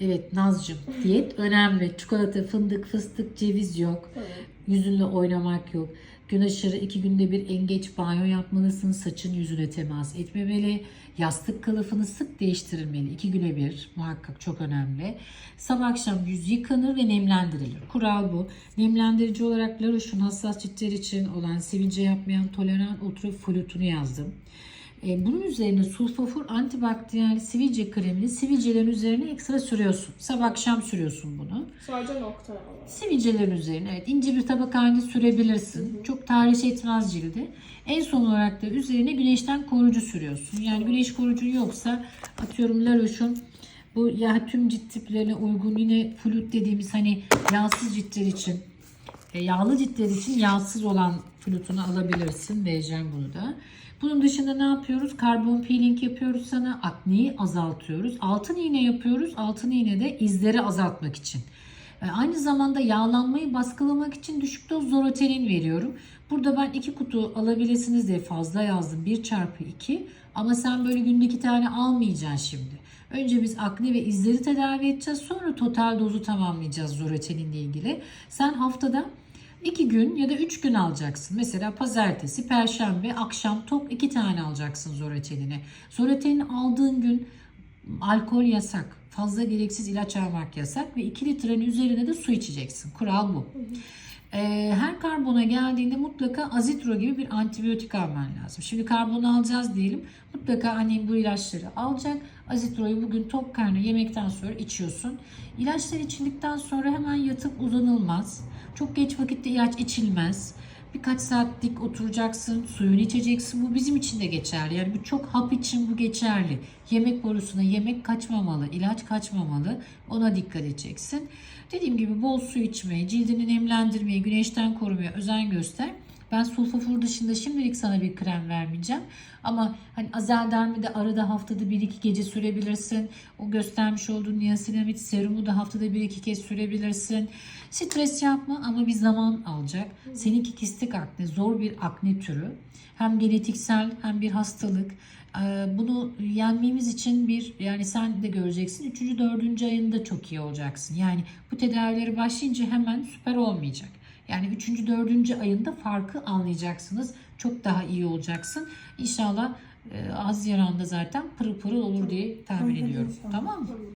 Evet Nazcığım diyet önemli. Çikolata, fındık, fıstık, ceviz yok. Evet. Yüzünle oynamak yok. Gün aşırı iki günde bir en geç banyo yapmalısın. Saçın yüzüne temas etmemeli. Yastık kılıfını sık değiştirilmeli. iki güne bir muhakkak çok önemli. Sabah akşam yüz yıkanır ve nemlendirilir. Kural bu. Nemlendirici olarak La Roche'un hassas ciltler için olan sivilce yapmayan toleran ultra flutunu yazdım. E, Bunun üzerine sulfafur antibakteriyel sivilce kremini sivilcelerin üzerine ekstra sürüyorsun. Sabah akşam sürüyorsun bunu. Sadece nokta ama. Sivilcelerin üzerine evet ince bir tabaka halinde sürebilirsin. Çok tahriş etmez cildi. En son olarak da üzerine güneşten koruyucu sürüyorsun. Yani güneş koruyucu yoksa atıyorum La Roche'un bu ya tüm cilt tiplerine uygun yine flut dediğimiz hani yağsız ciltler için e, yağlı ciltler için yağsız olan flutunu alabilirsin. Vereceğim bunu da. Bunun dışında ne yapıyoruz? Karbon peeling yapıyoruz sana. Akneyi azaltıyoruz. Altın iğne yapıyoruz. Altın iğne de izleri azaltmak için. E, Aynı zamanda yağlanmayı baskılamak için düşük doz zorotenin veriyorum. Burada ben iki kutu alabilirsiniz diye fazla yazdım. 1 çarpı 2. Ama sen böyle günde iki tane almayacaksın şimdi. Önce biz akne ve izleri tedavi edeceğiz. Sonra total dozu tamamlayacağız zoroteninle ilgili. Sen haftada 2 gün ya da 3 gün alacaksın. Mesela pazartesi, perşembe, akşam tok 2 tane alacaksın zorotenini. Zorotenin aldığın gün alkol yasak. Fazla gereksiz ilaç almak yasak ve 2 litrenin üzerine de su içeceksin. Kural bu. Ee, her karbona geldiğinde mutlaka azitro gibi bir antibiyotik alman lazım. Şimdi karbonu alacağız diyelim. Mutlaka annem bu ilaçları alacak. Azitroyu bugün tok karnı yemekten sonra içiyorsun. İlaçlar içildikten sonra hemen yatıp uzanılmaz. Çok geç vakitte ilaç içilmez. Birkaç saat dik oturacaksın, suyunu içeceksin. Bu bizim için de geçerli. Yani bu çok hap için bu geçerli. Yemek borusuna yemek kaçmamalı, ilaç kaçmamalı. Ona dikkat edeceksin. Dediğim gibi bol su içmeye, cildini nemlendirmeye, güneşten korumaya özen göster. Ben sulfafur dışında şimdilik sana bir krem vermeyeceğim. Ama hani azeldermi de arada haftada bir iki gece sürebilirsin. O göstermiş olduğun niasinamid serumu da haftada bir iki kez sürebilirsin. Stres yapma ama bir zaman alacak. Seninki kistik akne zor bir akne türü. Hem genetiksel hem bir hastalık. Ee, Bunu yenmemiz için bir yani sen de göreceksin 3. 4. ayında çok iyi olacaksın. Yani bu tedavileri başlayınca hemen süper olmayacak. Yani 3. 4. ayında farkı anlayacaksınız. Çok daha iyi olacaksın. İnşallah e, Haziran'da zaten pırıl pırıl olur diye tahmin ediyorum. Tamam mı?